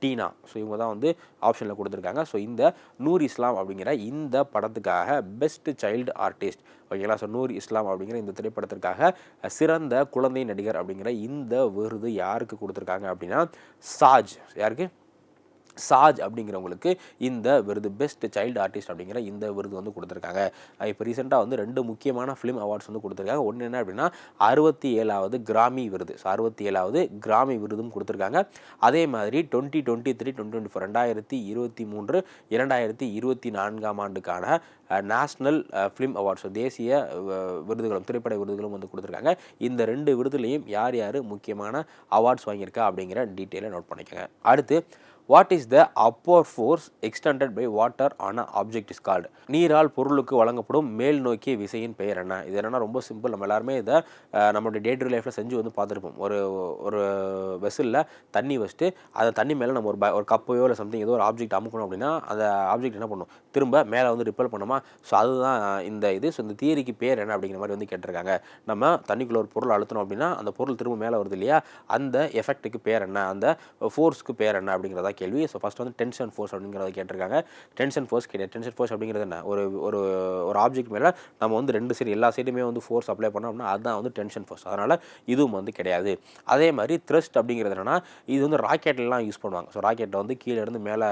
டீனா. ஸோ இவங்க தான் வந்து ஆப்ஷனில் கொடுத்துருக்காங்க. ஸோ இந்த நூர் இஸ்லாம் அப்படிங்கிற இந்த படத்துக்காக பெஸ்ட் சைல்டு ஆர்டிஸ்ட் ஓகேங்களா ஸோ நூர் இஸ்லாம் அப்படிங்கிற இந்த திரைப்படத்திற்காக சிறந்த குழந்தை நடிகர் அப்படிங்கிற இந்த விருது யாருக்கு கொடுத்துருக்காங்க அப்படின்னா சாஜ். யாருக்கு? சாஜ் அப்படிங்கிறவங்களுக்கு இந்த விருது பெஸ்ட் சைல்டு ஆர்டிஸ்ட் அப்படிங்கிற இந்த விருது வந்து கொடுத்துருக்காங்க. இப்போ ரீசெண்டாக வந்து ரெண்டு முக்கியமான ஃபிலிம் அவார்ட்ஸ் வந்து கொடுத்துருக்காங்க. ஒன்று என்ன அப்படின்னா அறுபத்தி ஏழாவது கிராமி விருது. ஸோ அறுபத்தி ஏழாவது கிராமி விருதும் கொடுத்துருக்காங்க. அதே மாதிரி twenty twenty three twenty twenty four ரெண்டாயிரத்தி இருபத்தி மூன்று இரண்டாயிரத்தி இருபத்தி நான்காம் ஆண்டுக்கான நேஷ்னல் ஃபிலிம் அவார்ட்ஸ் தேசிய விருதுகளும் திரைப்பட விருதுகளும் வந்து கொடுத்துருக்காங்க. இந்த ரெண்டு விருதுலையும் யார் யார் முக்கியமான அவார்ட்ஸ் வாங்கியிருக்கா அப்படிங்கிற டீட்டெயிலை நோட் பண்ணிக்கோங்க. அடுத்து what is the upward force extended by water on object is called நீரால் பொருளுக்கு வழங்கப்படும் மேல் நோக்கிய விசையின் பெயர் என்ன? இது என்னென்னா ரொம்ப சிம்பிள் நம்ம எல்லாருமே இதை நம்மளுடைய டே டு லைஃப்பில் செஞ்சு வந்து பார்த்துருப்போம். ஒரு ஒரு வெசலில் தண்ணி வச்சுட்டு அந்த தண்ணி மேலே நம்ம ஒரு ப ஒரு கப்பையோ இல்லை சம்திங் ஏதோ ஒரு ஆப்ஜெக்ட் அமுக்கணும் அப்படின்னா அந்த ஆப்ஜெக்ட் என்ன பண்ணும்? திரும்ப மேலே வந்து ரிப்பல் பண்ணுமா? ஸோ அதுதான் இந்த இது. ஸோ இந்த தியரிக்கு பேர் என்ன அப்படிங்கிற மாதிரி வந்து கேட்டிருக்காங்க. நம்ம தண்ணிக்குள்ள ஒரு பொருள் அழுத்தணும் அப்படின்னா அந்த பொருள் திரும்ப மேலே வருது இல்லையா? அந்த எஃபெக்ட்டுக்கு பேர் என்ன? அந்த ஃபோர்ஸ்க்கு பேர் என்ன அப்படிங்கிறதா கேள்வி. ஸோ ஃபஸ்ட் வந்து டென்ஷன் ஃபோர்ஸ் அப்படிங்கிறத கேட்டிருக்காங்க. டென்ஷன் ஃபோர்ஸ் கிடையாது டென்ஷன் ஃபோர்ஸ் அப்படிங்கிறது என்ன? ஒரு ஒரு ஒரு ஆப்ஜெக்ட் மேலே நம்ம வந்து ரெண்டு சைடு எல்லா சைடுமே வந்து ஃபோர்ஸ் அப்ளை பண்ணோம் அப்படின்னா அதுதான் வந்து டென்ஷன் ஃபோர்ஸ் அதனால் இதுவும் வந்து கிடையாது. அதே மாதிரி த்ரஸ்ட் அப்படிங்கிறது என்னென்னா இது வந்து ராக்கெட்லாம் யூஸ் பண்ணுவாங்க. ஸோ ராக்கெட்டை வந்து கீழே இருந்து மேலே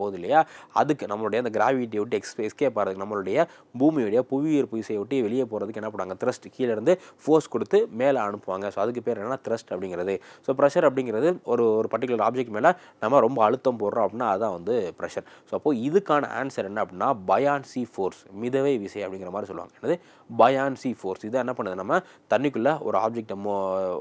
போகுது இல்லையா? அதுக்கு நம்மளுடைய அந்த கிராவிட்டியை விட்டு எக்ஸ் எஸ்கேப் ஆகிறதுக்கு நம்மளுடைய பூமியுடைய புவியீர்ப்பு இசையை விட்டு வெளியே போகிறதுக்கு என்ன பண்ணுவாங்க? த்ரஸ்ட் கீழே இருந்து ஃபோர்ஸ் கொடுத்து மேலே அனுப்புவாங்க. ஸோ அதுக்கு பேர் என்னன்னா த்ரஸ்ட் அப்படிங்கிறது. ஸோ ப்ரெஷர் அப்படிங்கிறது ஒரு ஒரு பர்டிகுலர் ஆப்ஜெக்ட் மேலே நம்ம ரொம்ப அழுத்தம் போடுறோம் அப்படின்னா அதுதான் வந்து ப்ரெஷர் ஸோ அப்போது இதுக்கான ஆன்சர் என்ன அப்படின்னா பயான்சி ஃபோர்ஸ் மிதவை விசை அப்படிங்கிற மாதிரி சொல்லுவாங்க. என்னது? பயான்சி ஃபோர்ஸ் இதை என்ன பண்ணுது? நம்ம தண்ணிக்குள்ளே ஒரு ஆப்ஜெக்டை மோ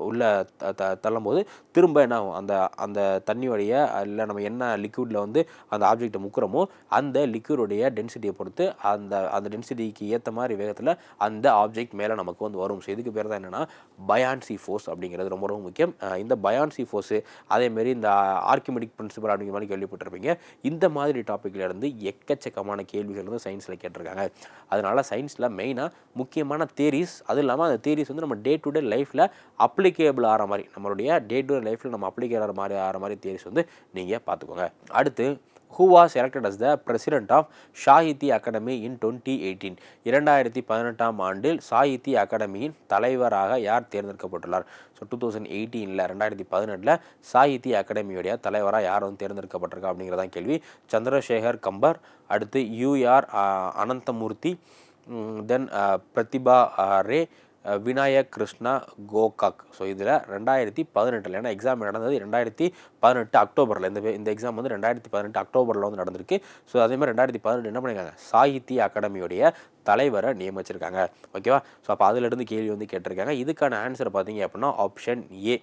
உள்ளே த- தள்ளும்போது திரும்ப என்ன ஆகும்? அந்த அந்த தண்ணியோடைய இல்லை நம்ம என்ன லிக்விடில் வந்து அந்த ஆப்ஜெக்டை முக்கிறோமோ அந்த லிக்விடுடைய டென்சிட்டியை பொறுத்து அந்த அந்த டென்சிட்டிக்கு ஏற்ற மாதிரி வேகத்தில் அந்த ஆப்ஜெக்ட் மேலே நமக்கு வந்து வரும். ஸோ இதுக்கு பேர் தான் என்னென்னா பயான்சி ஃபோர்ஸ் அப்படிங்கிறது ரொம்ப ரொம்ப முக்கியம். இந்த பயான்சி ஃபோர்ஸு அதேமாரி இந்த ஆர்கிமெடிக் பிரின்சிபல் அப்படிங்கிற மாதிரி கேள்விப்பட்டிருப்பீங்க. இந்த மாதிரி டாப்பிக்கில் இருந்து எக்கச்சக்கமான கேள்விகள் வந்து சயின்ஸில் கேட்டிருக்காங்க. அதனால் சயின்ஸில் மெயினாக முக்கியமான தேரிஸ் அது இல்லாமல் அந்த தேரிஸ் வந்து நம்ம டே டு டே லைஃப்பில் அப்ளிகேபிள் ஆகிற மாதிரி நம்மளுடைய டே டு டே லைஃப்பில் நம்ம அப்ளிகேட் ஆகிற மாதிரி ஆகிற மாதிரி தேரிஸ் வந்து நீங்கள் பார்த்துக்கோங்க. அடுத்து who was elected as the president of Sahitya Akademi in twenty eighteen இரண்டாயிரத்தி பதினெட்டாம் ஆண்டில் சாகித்ய அகாடமியின் தலைவராக யார் தேர்ந்தெடுக்கப்பட்டுள்ளார்? ஸோ டூ தௌசண்ட் எயிட்டீனில் ரெண்டாயிரத்தி பதினெட்டில் சாகித்ய அகாடமியுடைய தலைவராக யார் வந்து தேர்ந்தெடுக்கப்பட்டிருக்கா அப்படிங்கிறதான் கேள்வி. சந்திரசேகர் கம்பர் அடுத்து UR Ananthamurthy then Pratibha Ray Vinayak Krishna Gokak. So இதில் ரெண்டாயிரத்தி பதினெட்டில் ஏன்னா எக்ஸாம் நடந்தது ரெண்டாயிரத்தி பதினெட்டு அக்டோபரில். இந்த இந்த எக்ஸாம் வந்து ரெண்டாயிரத்தி பதினெட்டு அக்டோபரில் வந்து நடந்திருக்கு. ஸோ அதே மாதிரி ரெண்டாயிரத்தி பதினெட்டு என்ன பண்ணியிருக்காங்க சாகித்ய அகாடமியுடைய தலைவரை நியமிச்சிருக்காங்க. ஓகேவா ஸோ அப்போ அதிலிருந்து கேள்வி வந்து கேட்டிருக்காங்க. இதுக்கான ஆன்சர் பார்த்தீங்க அப்படின்னா ஆப்ஷன் ஏ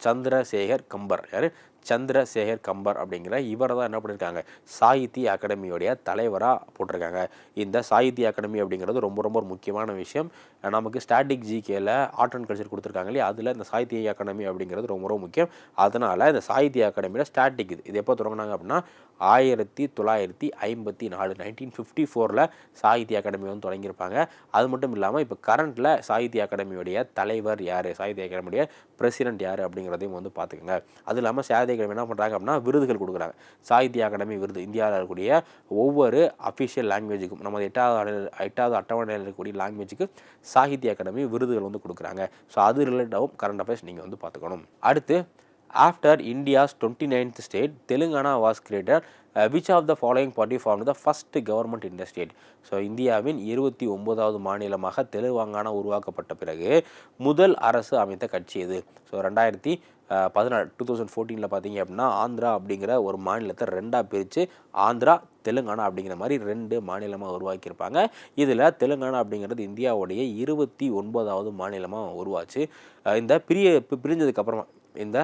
சந்திரசேகர் கம்பர். யார்? சந்திரசேகர் கம்பர் அப்படிங்கிற இவரை தான் என்ன பண்ணியிருக்காங்க சாகித்ய அகாடமியோடைய தலைவராக போட்டிருக்காங்க. இந்த சாகித்ய அகாடமி அப்படிங்கிறது ரொம்ப ரொம்ப ஒரு முக்கியமான விஷயம். நமக்கு ஸ்டாட்டிக் ஜிகேல ஆர்ட் அண்ட் கல்ச்சர் கொடுத்துருக்காங்க இல்லையா? அதில் இந்த சாகித்ய அகாடமி அப்படிங்கிறது ரொம்ப ரொம்ப முக்கியம். அதனால் இந்த சாகித்ய அகாடமியில் ஸ்டாட்டிக் இது. இது எப்போ தொடங்கினாங்க அப்படின்னா ஆயிரத்தி தொள்ளாயிரத்தி ஐம்பத்தி நாலு நைன்டீன் ஃபிஃப்டி ஃபோரில் சாகித்ய அகாடமி வந்து தொடங்கியிருப்பாங்க. அது மட்டும் இல்லாமல் இப்போ கரண்ட்டில் சாகித்ய அகாடமியுடைய தலைவர் யார்? சாகித்ய அகாடமியுடைய பிரசிடென்ட் யார் அப்படிங்கிறதையும் வந்து பார்த்துக்கோங்க. அது இல்லாமல் சாகித்ய என்ன பண்ணுறாங்க அப்படின்னா விருதுகள் கொடுக்குறாங்க. சாகித்ய அகாடமி விருது. இந்தியாவில் இருக்கக்கூடிய ஒவ்வொரு அஃபிஷியல் லாங்குவேஜுக்கும் நம்ம எட்டாவது எட்டாவது அட்டவணையில் இருக்கக்கூடிய லாங்குவேஜுக்கு சாகித்ய அகாடமி விருதுகள் வந்து கொடுக்குறாங்க. ஸோ அது ரிலேட்டாகவும் கரண்ட் அஃபேர்ஸ் நீங்கள் வந்து பார்த்துக்கணும். அடுத்து after India's twenty ninth state Telangana was created which of the following party form the first government in the state so இந்தியாவின் இருபத்தி ஒன்பதாவது மாநிலமாக தெலுங்கானா உருவாக்கப்பட்ட பிறகு முதல் அரசு அமைத்த கட்சி இது ஸோ ரெண்டாயிரத்தி பதினாலு டூ தௌசண்ட் ஃபோர்டீனில் பார்த்தீங்க அப்படின்னா ஆந்திரா அப்படிங்கிற ஒரு மாநிலத்தை ரெண்டாக பிரித்து ஆந்திரா தெலுங்கானா அப்படிங்கிற மாதிரி ரெண்டு மாநிலமாக உருவாக்கியிருப்பாங்க. இதில் தெலுங்கானா அப்படிங்கிறது இந்தியாவுடைய இருபத்தி ஒன்பதாவது மாநிலமாக உருவாச்சு. Uh, இந்த பிரிய பிரிஞ்சதுக்கப்புறமா இந்த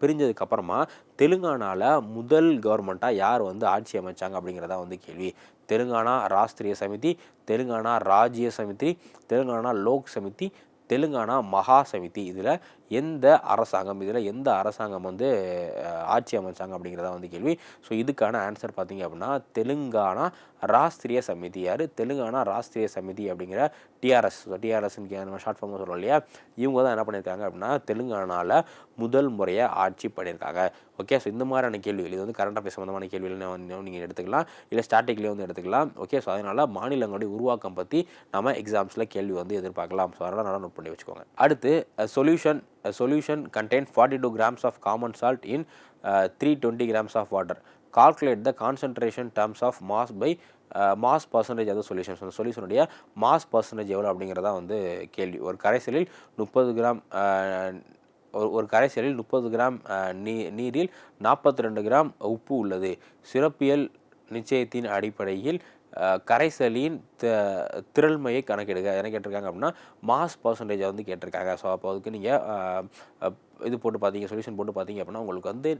பிரிஞ்சதுக்கு அப்புறமா தெலுங்கானாவில் முதல் கவர்மெண்ட்டாக யார் வந்து ஆட்சி அமைச்சாங்க அப்படிங்கிறதா வந்து கேள்வி. தெலுங்கானா ராஷ்டிரிய சமிதி தெலுங்கானா ராஜ்ய சமிதி தெலுங்கானா லோக் சமிதி தெலுங்கானா மகா சமிதி. இதில் எந்த அரசாங்கம் இதில் எந்த அரசாங்கம் வந்து ஆட்சி அமைச்சாங்க அப்படிங்கிறத வந்து கேள்வி. ஸோ இதுக்கான ஆன்சர் பார்த்தீங்க அப்படின்னா தெலுங்கானா ராஷ்திரிய சமிதி. யார்? தெலுங்கானா ராஷ்திரிய சமிதி அப்படிங்கிற டிஆர்எஸ் ஸோ டிஆர்எஸ்ன்னு நம்ம ஷார்ட் ஃபார்மாக சொல்கிறோம் இல்லையா? இவங்க தான் என்ன பண்ணியிருக்காங்க அப்படின்னா தெலுங்கானாவில் முதல் முறையாக ஆட்சி பண்ணியிருக்காங்க. ஓகே ஸோ இந்த மாதிரியான கேள்விகள் இது வந்து கரண்ட் அஃபேர்ஸ் சம்மந்தமான கேள்விகள் நீங்கள் எடுத்துக்கலாம். இல்லை ஸ்டாட்டிக்லேயே வந்து எடுத்துக்கலாம். ஓகே ஸோ அதனால் மாநிலங்களுடைய உருவாக்கம் பற்றி நம்ம எக்ஸாம்ஸில் கேள்வி வந்து எதிர்பார்க்கலாம். ஸோ அதனால் நல்லா நோட் பண்ணி வச்சுக்கோங்க. அடுத்து solution solution contains 42 grams of common salt in uh, 320 grams of water. Calculate the concentration terms of mass by mass percentage அது சொல்யூஷன்ஸ் அந்த சொல்யூஷனுடைய மாஸ் பர்சன்டேஜ் எவ்வளோ அப்படிங்கிறதா வந்து கேள்வி. ஒரு கரைசலில் முப்பது கிராம் ஒரு ஒரு கரைசலில் முப்பது கிராம் நீ நீரில் நாற்பத்தி ரெண்டு கிராம் உப்பு உள்ளது. சிறப்பியல் நிச்சயத்தின் அடிப்படையில் கரைசலின் திரள்மையை கணக்கெடுக்க என்ன கேட்டிருக்காங்க அப்படின்னா மாஸ் பர்சன்டேஜை வந்து கேட்டிருக்காங்க. ஸோ அப்போ அதுக்கு நீங்கள் இது போட்டு பார்த்தீங்க சொல்யூஷன் போட்டு பார்த்தீங்க அப்படின்னா உங்களுக்கு வந்து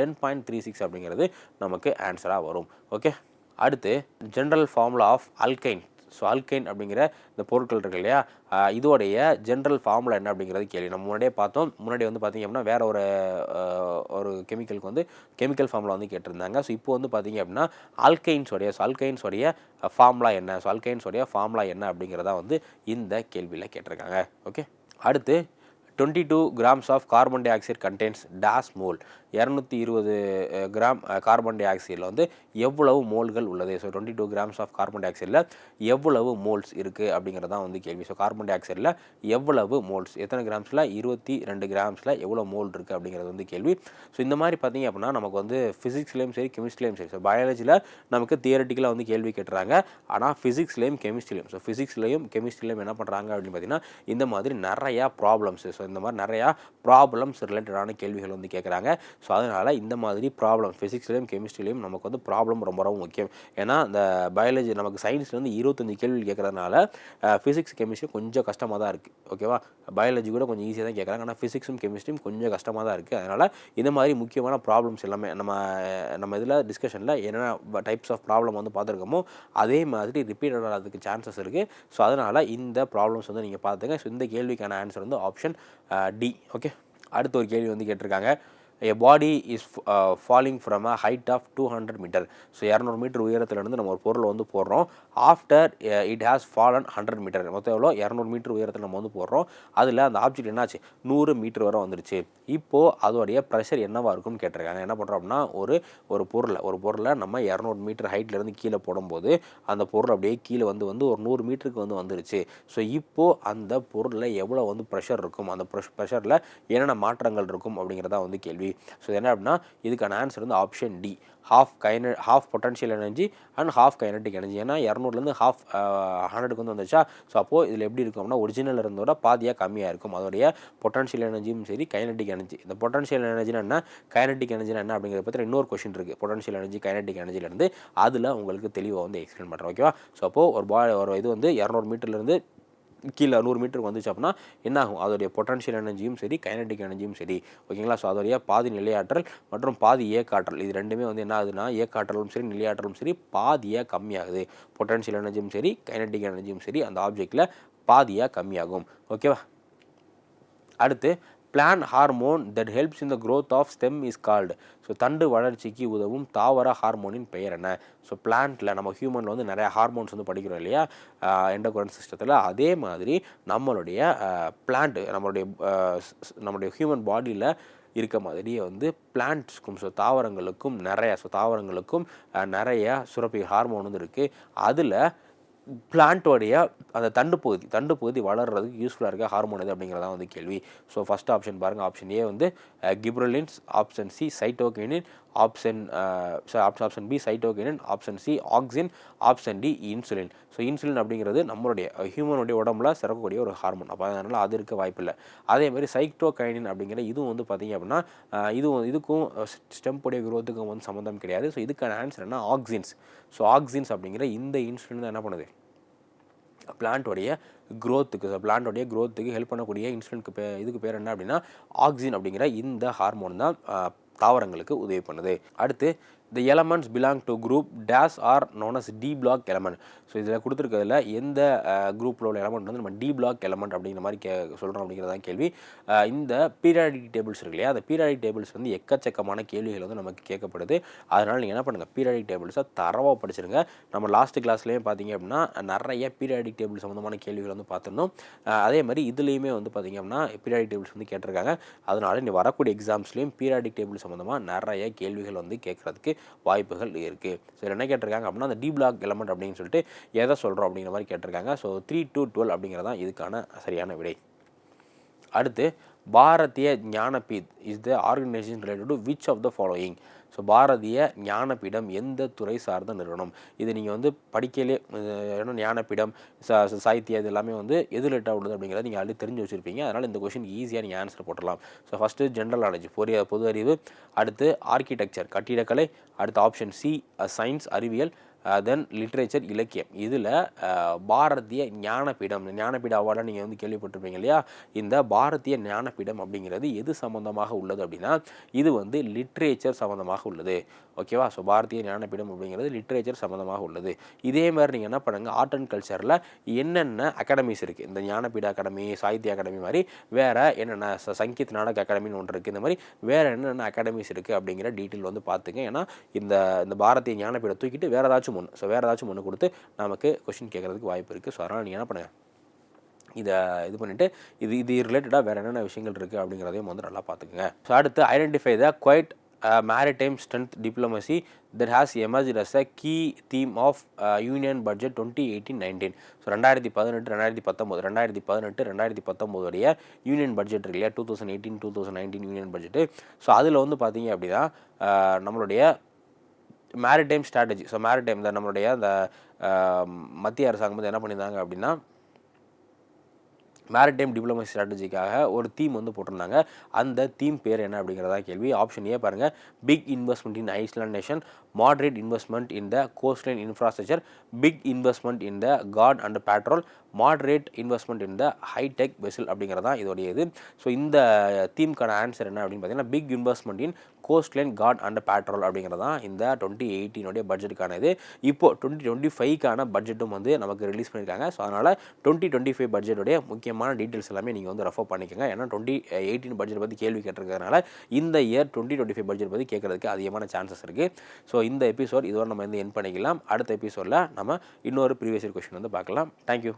டென் பாயிண்ட் த்ரீ சிக்ஸ் அப்படிங்கிறது நமக்கு ஆன்சராக வரும். ஓகே அடுத்து general formula of alkyne so alkyne அப்படிங்கிற இந்த பொருட்கள் இருக்கு இல்லையா? இதோடைய ஜென்ரல் ஃபார்முலா என்ன அப்படிங்கிறது கேள்வி. நம்ம முன்னாடியே பார்த்தோம். முன்னாடி வந்து பார்த்திங்க அப்படின்னா வேறு ஒரு ஒரு கெமிக்கலுக்கு வந்து கெமிக்கல் ஃபார்முலா வந்து கேட்டிருந்தாங்க. ஸோ இப்போ வந்து பார்த்திங்க அப்படின்னா ஆல்கைன்ஸோடைய ஸோ ஃபார்முலா என்ன? ஸோ ஃபார்முலா என்ன அப்படிங்கிறதா வந்து இந்த கேள்வியில் கேட்டிருக்காங்க. ஓகே அடுத்து twenty two grams of carbon dioxide contains dash mole இரநூத்தி இருபது கிராம் கார்பன் டை ஆக்சைடில் வந்து எவ்வளவு மோல்கள் உள்ளது? So twenty two grams of carbon tie ஆக்சைடில் எவ்வளவு மோல்ஸ் இருக்குது அப்படிங்கிறதான் வந்து கேள்வி. ஸோ கார்பன் டை ஆக்சைடில் எவ்வளவு மோல்ஸ் எத்தனை கிராம்ஸில் இருபத்தி ரெண்டு கிராம்ஸில் எவ்வளோ மோல் இருக்குது அப்படிங்கிறது வந்து கேள்வி. ஸோ இந்த மாதிரி பார்த்தீங்க அப்படின்னா நமக்கு வந்து ஃபிசிக்ஸ்லேயும் சரி கெமிஸ்ட்ரிலையும் சரி. ஸோ பயாலஜியில் நமக்கு தியரட்டிக்கலாக வந்து கேள்வி கேட்டுறாங்க. ஆனால் ஃபிசிக்ஸ்லேயும் கெமிஸ்ட்ரிலையும் ஸோ ஃபிசிக்ஸ்லேயும் கெமிஸ்ட்ரிலையும் என்ன பண்ணுறாங்க அப்படின்னு பார்த்தீங்கன்னா இந்த மாதிரி நிறையா ப்ராப்ளம்ஸ் ஸோ இந்த மாதிரி நிறையா ப்ராப்ளம்ஸ் ரிலேட்டடான கேள்விகள் வந்து கேட்குறாங்க ஸோ அதனால் இந்த மாதிரி ப்ராப்ளம் ஃபிசிக்ஸ்லேயும் கெமிஸ்ட்ரிலையும் நமக்கு வந்து ப்ராப்ளம் ரொம்ப ரொம்ப முக்கியம். ஏன்னா இந்த பயாலஜி நமக்கு சயின்ஸ்லேருந்து இருபத்தஞ்சி கேள்வி கேட்குறதுனால ஃபிசிக்ஸ் கெமிஸ்ட்ரி கொஞ்சம் கஷ்டமாக தான் இருக்குது ஓகேவா பயாலஜி கூட கொஞ்சம் ஈஸியாக தான் கேட்குறாங்க. ஆனால் ஃபிசிக்ஸும் கெமிஸ்ட்ரியும் கொஞ்சம் கஷ்டமாக தான் இருக்குது அதனால் இந்த மாதிரி முக்கியமான ப்ராப்ளம்ஸ் எல்லாமே நம்ம நம்ம இதில் டிஸ்கஷனில் என்னென்ன டைப்ஸ் ஆஃப் ப்ராப்ளம் வந்து பார்த்துருக்கோமோ அதே மாதிரி ரிப்பீட்டட் ஆகிறதுக்கு சான்சஸ் இருக்குது ஸோ அதனால் இந்த ப்ராப்ளம்ஸ் வந்து நீங்கள் பார்த்துங்க ஸோ இந்த கேள்விக்கான ஆன்சர் வந்து ஆப்ஷன் டி ஓகே அடுத்த ஒரு கேள்வி வந்து கேட்டிருக்காங்க. A body is falling from a height of two hundred metre so இரநூறு மீட்டர் உயரத்துலேருந்து நம்ம ஒரு பொருளை வந்து போடுறோம். After it has fallen hundred metre மொத்தம் எவ்வளோ? இரநூறு மீட்டர் உயரத்தில் நம்ம வந்து போடுறோம். அதில் அந்த ஆப்ஜெக்ட் என்னாச்சு? நூறு மீட்டர் வரை வந்துருச்சு. இப்போது அதோடைய ப்ரெஷர் என்னவாக இருக்கும்னு கேட்டிருக்காங்க. என்ன பண்ணுறோம் அப்படின்னா ஒரு ஒரு பொருளை ஒரு பொருளை நம்ம இரநூறு மீட்டர் ஹைட்லேருந்து கீழே போடும்போது அந்த பொருள் அப்படியே கீழே வந்து வந்து ஒரு நூறு மீட்டருக்கு வந்து வந்துருச்சு. ஸோ இப்போது அந்த பொருளில் எவ்வளோ வந்து ப்ரெஷர் இருக்கும்? அந்த ப்ரெஷ் ப்ரெஷரில் என்னென்ன மாற்றங்கள் இருக்கும் அப்படிங்கிறதா வந்து கேள்வி. ஸோ என்ன அப்படின்னா இதுக்கான ஆன்சர் வந்து option D half kinetic half potential energy and half kinetic energy ஏன்னா இரநூறுலேருந்து ஹாஃப் ஹண்ட்ரடுக்கு வந்து வந்துச்சா ஸோ அப்போது இதில் எப்படி இருக்கும் அப்படின்னா ஒரிஜினல் இருந்தோட பாதியாக கம்மியாக இருக்கும். அதோடைய பொட்டன்ஷியல் எனர்ஜியும் சரி கைனட்டிக் எனர்ஜி இந்த பொட்டன்ஷியல் எனர்ஜினா என்ன? கைனட்டிக் எனர்ஜினா என்ன அப்படிங்கிறத பற்றி இன்னொரு கொஷின் இருக்குது பொட்டன்ஷியல் எனர்ஜி கைனட்டிக் எனர்ஜிலேருந்து அதில் உங்களுக்கு தெளிவாக வந்து எக்ஸ்பிளைன் பண்ணுறேன் ஓகேவா ஸோ அப்போது ஒரு பா ஒரு இது வந்து இரநூறு மீட்டர்லேருந்து கீழே நூறு மீட்டருக்கு வந்துச்சு அப்படின்னா என்ன ஆகும் அதோடைய பொட்டன்ஷியல் எனர்ஜியும் சரி கைனடிக் எனர்ஜியும் சரி. ஓகேங்களா? ஸோ அதோடைய பாதி நிலையாற்றல் மற்றும் பாதி ஏக்காற்றல் இது ரெண்டுமே வந்து என்ன ஆகுதுன்னா ஏக்காற்றலும் சரி நிலையாற்றலும் சரி பாதியாக கம்மியாகுது. பொட்டன்ஷியல் எனர்ஜியும் சரி கைனடிக் எனர்ஜியும் சரி அந்த ஆப்ஜெக்டில் பாதியாக கம்மியாகும். ஓகேவா அடுத்து plant hormone that helps in the growth of stem is called so தண்டு வளர்ச்சிக்கு உதவும் தாவர ஹார்மோனின் பெயர் என்ன? ஸோ பிளான்ட்டில் நம்ம ஹியூமனில் வந்து நிறைய ஹார்மோன்ஸ் வந்து படிக்கிறோம் இல்லையா? எண்டோக்ரைன் சிஸ்டத்தில் அதே மாதிரி நம்மளுடைய பிளான்ட் நம்மளுடைய நம்மளுடைய ஹியூமன் பாடியில் இருக்க மாதிரியே வந்து பிளான்ட்ஸ்க்கும் ஸோ தாவரங்களுக்கும் நிறைய ஸோ தாவரங்களுக்கும் நிறைய சுரப்பி ஹார்மோன் வந்து இருக்குது அதில் பிளான்ட்டோடைய அந்த தண்டு பகுதி தண்டு பகுதி வளர்றதுக்கு யூஸ்ஃபுல்லாக இருக்க ஹார்மோன் எது அப்படிங்கிறதா வந்து கேள்வி. ஸோ ஃபஸ்ட் ஆப்ஷன் பாருங்கள் ஆப்ஷன் ஏ வந்து gibberellins option C cytokinin option option B cytokinin option C auxin option D insulin so insulin அப்படிங்கிறது நம்மளுடைய ஹியூமனுடைய உடம்புல சிறக்கக்கூடிய ஒரு ஹார்மோன் அப்போ அதனால் அது இருக்க வாய்ப்பில்லை அதே மாதிரி சைட்டோகைனின் அப்படிங்கிற இதுவும் வந்து பார்த்தீங்க அப்படின்னா இதுவும் இதுக்கும் ஸ்டெம்புடைய குரோத்துக்கும் வந்து சம்மந்தம் கிடையாது. ஸோ இதுக்கான ஆன்சர் என்ன? ஆக்சின்ஸ் ஸோ ஆக்சின்ஸ் அப்படிங்கிற இந்த இன்சுலின் தான் என்ன பண்ணுது? பிளான்ட்டோடைய க்ரோத்துக்கு ஸோ பிளான்ட்டோடைய க்ரோத்துக்கு ஹெல்ப் பண்ணக்கூடிய இன்சுலினுக்கு பே இதுக்கு பேர் என்ன அப்படின்னா ஆக்சின் அப்படிங்கிற இந்த ஹார்மோன் தான் தாவரங்களுக்கு உதவி பண்ணுது. அடுத்து the elements belong to group days are known as D block element so இதில் கொடுத்துருக்கிறதுல எந்த குரூப்பில் உள்ள எலமெண்ட் வந்து நம்ம டி பிளாக் எலமெண்ட் அப்படிங்கிற மாதிரி கே சொல்கிறோம் அப்படிங்கிறதான் கேள்வி. இந்த பீரியாடிக் டேபிள்ஸ் இருக்கு இல்லையா? அந்த பீரியாடிக் டேபிள்ஸ் வந்து எக்கச்சக்கமான கேள்விகள் வந்து நமக்கு கேட்கப்படுது. அதனால் நீங்கள் என்ன பண்ணுங்கள் பீரியாடிக் டேபிள்ஸை தரவாக படிச்சிருங்க. நம்ம லாஸ்ட் கிளாஸ்லேயும் பார்த்தீங்க அப்படின்னா நிறைய பீரியாடிக் டேபிள் சம்மந்தமான கேள்விகள் வந்து பார்த்துருந்தோம் அதே மாதிரி இதுலேயுமே வந்து பார்த்தீங்க அப்படின்னா பீரியாடிக் டேபிள்ஸ் வந்து கேட்டிருக்காங்க. அதனால் நீ வரக்கூடிய எக்ஸாம்ஸ்லேயும் பீரியாடிக் டேபிள் சம்மந்தமாக நிறைய கேள்விகள் வந்து கேட்குறதுக்கு வாய்ப்புகள் இருக்குது சரி என்ன கேட்டிருக்காங்க அப்படின்னா அந்த டி பிளாக் எலமெண்ட் அப்படின்னு சொல்லிட்டு எதை சொல்கிறோம் அப்படிங்கிற மாதிரி கேட்டிருக்காங்க. ஸோ த்ரீ டூ டுவெல் அப்படிங்கிறதான் இதுக்கான சரியான விடை. அடுத்து Bharatiya Jnanpith is the organisation related to which of the following so Bharatiya Jnanapeedam எந்த துறை சார்ந்த நிறுவனம்? இது நீங்கள் வந்து படிக்கலே ஏன்னா ஞானபீடம் சா சாகித்யா இது எல்லாமே வந்து எது ரிலேட்டாக உள்ளது அப்படிங்கிறத நீங்கள் ஆல்ரெடி தெரிஞ்சு வச்சுருப்பீங்க. அதனால் இந்த கொஷின் ஈஸியாக நீங்கள் ஆன்சர் போட்டலாம் ஸோ ஃபஸ்ட்டு ஜென்ரல் நாலேஜ் பொறிய பொது அறிவு அடுத்து ஆர்கிடெக்சர் கட்டிடக்கலை அடுத்து ஆப்ஷன் சி சயின்ஸ் அறிவியல் தென் லிட்ரேச்சர் இலக்கியம். இதில் பாரதிய ஞானபீடம் ஞானபீட அவார்டாக நீங்கள் வந்து கேள்விப்பட்டிருப்பீங்க இல்லையா? இந்த பாரதிய ஞானபீடம் அப்படிங்கிறது எது சம்மந்தமாக உள்ளது அப்படின்னா இது வந்து லிட்ரேச்சர் சம்மந்தமாக உள்ளது. ஓகேவா ஸோ பாரதிய ஞானபீடம் அப்படிங்கிறது லிட்ரேச்சர் சம்மந்தமாக உள்ளது. இதே மாதிரி நீங்கள் என்ன பண்ணுங்க ஆர்ட் அண்ட் கல்ச்சரில் என்னென்ன அகாடமிஸ் இருக்குது இந்த ஞானபீட அகாடமி சாகித்ய அகாடமி மாதிரி வேறு என்னென்ன ச- சங்கீத் நாடக அகாடமின்னு ஒன்று இருக்குது இந்த மாதிரி வேறு என்னென்ன அகாடமிஸ் இருக்குது அப்படிங்கிற டீட்டெயில் வந்து பார்த்துங்க. ஏன்னா இந்த இந்த பாரதிய ஞானபீடம் தூக்கிட்டு வேறு ஏதாச்சும் ஒன்று ஸோ வேறு ஏதாச்சும் ஒன்று கொடுத்து நமக்கு கொஷின் கேட்குறதுக்கு வாய்ப்பு இருக்குது ஸோ அதனால் நீங்கள் என்ன பண்ணுங்க? இதை இது பண்ணிவிட்டு இது இது ரிலேட்டடாக வேறு என்னென்ன விஷயங்கள் இருக்குது அப்படிங்கிறதையும் வந்து நல்லா பார்த்துக்குங்க ஸோ அடுத்து identify the quite maritime strength diplomacy that has emerge as a key theme of union budget twenty eighteen nineteen so ரெண்டாயிரத்தி பதினெட்டு ரெண்டாயிரத்தி பத்தொம்போது ரெண்டாயிரத்தி பதினெட்டு ரெண்டாயிரத்தி பத்தொம்போதுடைய யூனியன் பட்ஜெட் இருக்கு இல்லையா? Two thousand eighteen two thousand nineteen union budget so அதில் வந்து பார்த்தீங்க அப்படின்னா uh, நம்மளுடைய மேரிடைம் ஸ்ட்ராட்டஜி ஸோ மேரிடைம் இந்த நம்மளுடைய அந்த மத்திய அரசாங்கம் வந்து என்ன பண்ணியிருந்தாங்க அப்படின்னா மேரிடைம் டிப்ளமசி ஸ்ட்ராட்டஜிக்காக ஒரு தீம் வந்து போட்டிருந்தாங்க. அந்த தீம் பேர் என்ன அப்படிங்கிறதா கேள்வி. ஆப்ஷன் ஏ பாருங்கள் big investment in island nation moderate investment in the coastline infrastructure big investment in the guard and patrol moderate investment in the hitech vessel அப்படிங்கிறது தான் இதோடைய இது ஸோ இந்த தீம்க்கான ஆன்சர் என்ன அப்படின்னு பார்த்தீங்கன்னா big investment in coastline guard and patrol அப்படிங்கிறது தான் இந்த டுவெண்ட்டி எயிட்டீனுடைய பட்ஜெட்டுக்கான இது. இப்போ டுவெண்ட்டி டுவெண்ட்டி ஃபைவ்க்கான பட்ஜெட்டும் வந்து நமக்கு ரிலீஸ் பண்ணியிருக்காங்க ஸோ அதனால் டுவெண்ட்டி டுவெண்ட்டி ஃபைவ் பட்ஜெட்டுடைய முக்கிய முக்கியமான டீட்டெயில்ஸ் எல்லாமே நீங்கள் வந்து ரெஃபர் பண்ணிக்கோங்க. ஏன்னா டுவெண்ட்டி எயிட்டீன் பட்ஜெட் பற்றி கேள்வி கேட்டிருக்கிறதுனால இந்த year twenty twenty five budget பற்றி கேட்கறதுக்கு அதிகமான சான்சஸ் இருக்குது ஸோ இந்த எபிசோட் இதோட நம்ம வந்து என் பண்ணிக்கலாம். அடுத்த எபிசோடில் நம்ம இன்னொரு ப்ரீவியஸ் கொஷின் வந்து பார்க்கலாம். தேங்க்யூ